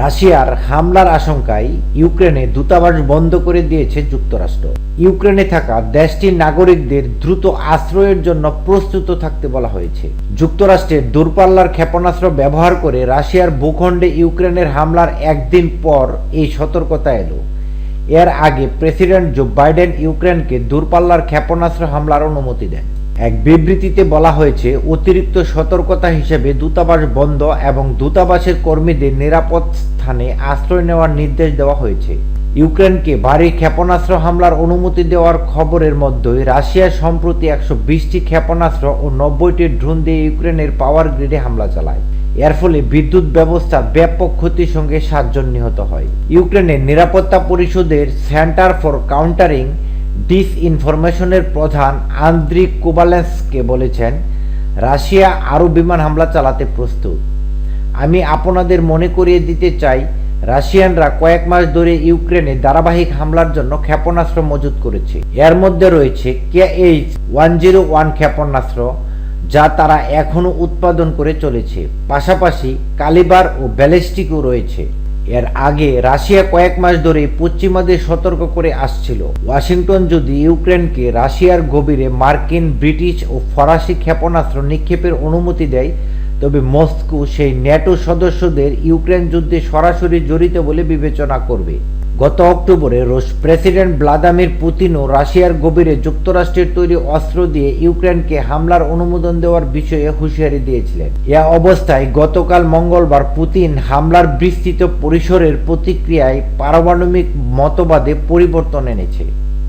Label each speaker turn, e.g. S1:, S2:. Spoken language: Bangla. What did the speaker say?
S1: রাশিয়ার হামলার আশঙ্কায় ইউক্রেনে দূতাবাস বন্ধ করে দিয়েছে যুক্তরাষ্ট্র। ইউক্রেনে থাকা দেশটির নাগরিকদের দ্রুত আশ্রয়ের জন্য প্রস্তুত থাকতে বলা হয়েছে। যুক্তরাষ্ট্রের দূরপাল্লার ক্ষেপণাস্ত্র ব্যবহার করে রাশিয়ার ভূখণ্ডে ইউক্রেনের হামলার একদিন পর এই সতর্কতা এলো। এর আগে প্রেসিডেন্ট জো বাইডেন ইউক্রেনকে দূরপাল্লার ক্ষেপণাস্ত্র হামলার অনুমতি দেন। এক বিবৃতিতে বলা হয়েছে, অতিরিক্ত সতর্কতা হিসেবে দূতাবাস বন্ধ এবং দূতাবাসের কর্মীদের নিরাপদ স্থানে আশ্রয় নেওয়ার নির্দেশ দেওয়া হয়েছে। ইউক্রেনকে ভারী ক্ষেপণাস্ত্র হামলার অনুমতি দেওয়ার খবরের মধ্যেই রাশিয়া সম্প্রতি একশো বিশটি ক্ষেপণাস্ত্র ও নব্বইটি ড্রোন দিয়ে ইউক্রেনের পাওয়ার গ্রিডে হামলা চালায়। এর ফলে বিদ্যুৎ ব্যবস্থার ব্যাপক ক্ষতির সঙ্গে সাতজন নিহত হয়। ইউক্রেনের নিরাপত্তা পরিষদের সেন্টার ফর কাউন্টারিং ডিস ইনফরমেশনের প্রধান আন্দ্রিক কোবালেন্সকে বলেছেন, রাশিয়া আরও বিমান হামলা চালাতে প্রস্তুত। আমি আপনাদের মনে করিয়ে দিতে চাই, রাশিয়ানরা কয়েক মাস ধরে ইউক্রেনে ধারাবাহিক হামলার জন্য ক্ষেপণাস্ত্র মজুত করেছে। এর মধ্যে রয়েছে K H one zero one ক্ষেপণাস্ত্র, যা তারা এখনও উৎপাদন করে চলেছে। পাশাপাশি কালিবার ও ব্যালিস্টিকও রয়েছে। এর আগে রাশিয়া কয়েক মাস ধরে পশ্চিমাদের সতর্ক করে আসছিল। ওয়াশিংটন যদি ইউক্রেনকে রাশিয়ার গভীরে মার্কিন, ব্রিটিশ ও ফরাসি ক্ষেপণাস্ত্র নিক্ষেপের অনুমতি দেয়, তবে মস্কো সেই ন্যাটো সদস্যদের ইউক্রেন যুদ্ধে সরাসরি জড়িত বলে বিবেচনা করবে। গত অক্টোবরে রুশ প্রেসিডেন্ট ভ্লাদিমির পুতিনও রাশিয়ার গভীরে যুক্তরাষ্ট্রের তৈরি অস্ত্র দিয়ে ইউক্রেনকে হামলার অনুমোদন দেওয়ার বিষয়ে হুঁশিয়ারি দিয়েছিলেন। এ অবস্থায় গতকাল মঙ্গলবার পুতিন হামলার বিস্তৃত পরিসরের প্রতিক্রিয়ায় পারমাণবিক মতবাদে পরিবর্তন এনেছে।